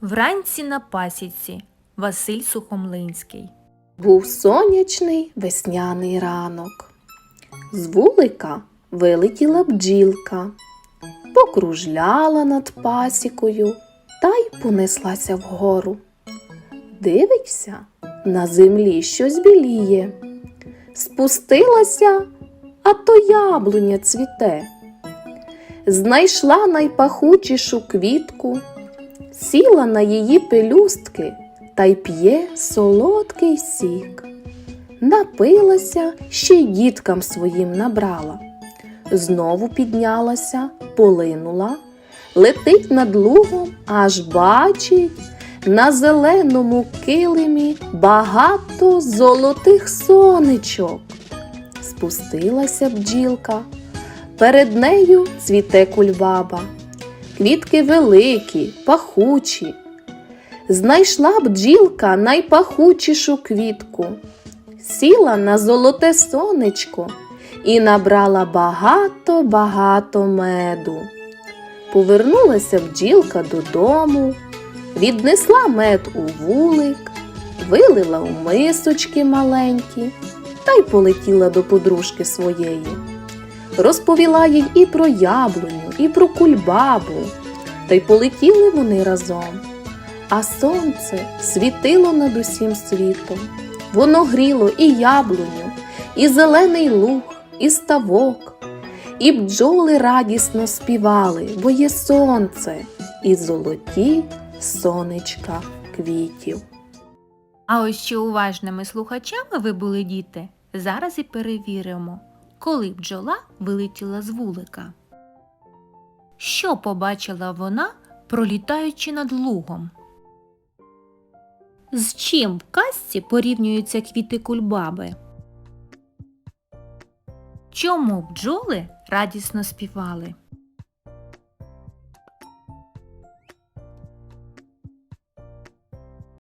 Вранці на пасіці Василь Сухомлинський. Був сонячний весняний ранок. З вулика вилетіла бджілка, покружляла над пасікою та й понеслася вгору. Дивиться, на землі щось біліє. Спустилася, а то яблуня цвіте. Знайшла найпахучішу квітку, сіла на її пелюстки та й п'є солодкий сік. Напилася, ще й діткам своїм набрала. Знову піднялася, полинула, летить над лугом, аж бачить на зеленому килимі багато золотих сонечок. Спустилася бджілка, перед нею цвіте кульбаба. Квітки великі, пахучі, Знайшла бджілка найпахучішу квітку, сіла на золоте сонечко і набрала багато-багато меду. Повернулася бджілка додому, віднесла мед у вулик, вилила у мисочки маленькі та й полетіла до подружки своєї. Розповіла їй і про яблуню, і про кульбабу, та й полетіли вони разом. А сонце світило над усім світом. Воно гріло і яблуню, і зелений луг, і ставок, і бджоли радісно співали, бо є сонце, і золоті сонечка квітів. А ось що уважними слухачами ви були діти, зараз і перевіримо, коли бджола вилетіла з вулика. Що побачила вона, пролітаючи над лугом? З чим в казці порівнюються квіти кульбаби? Чому бджоли радісно співали?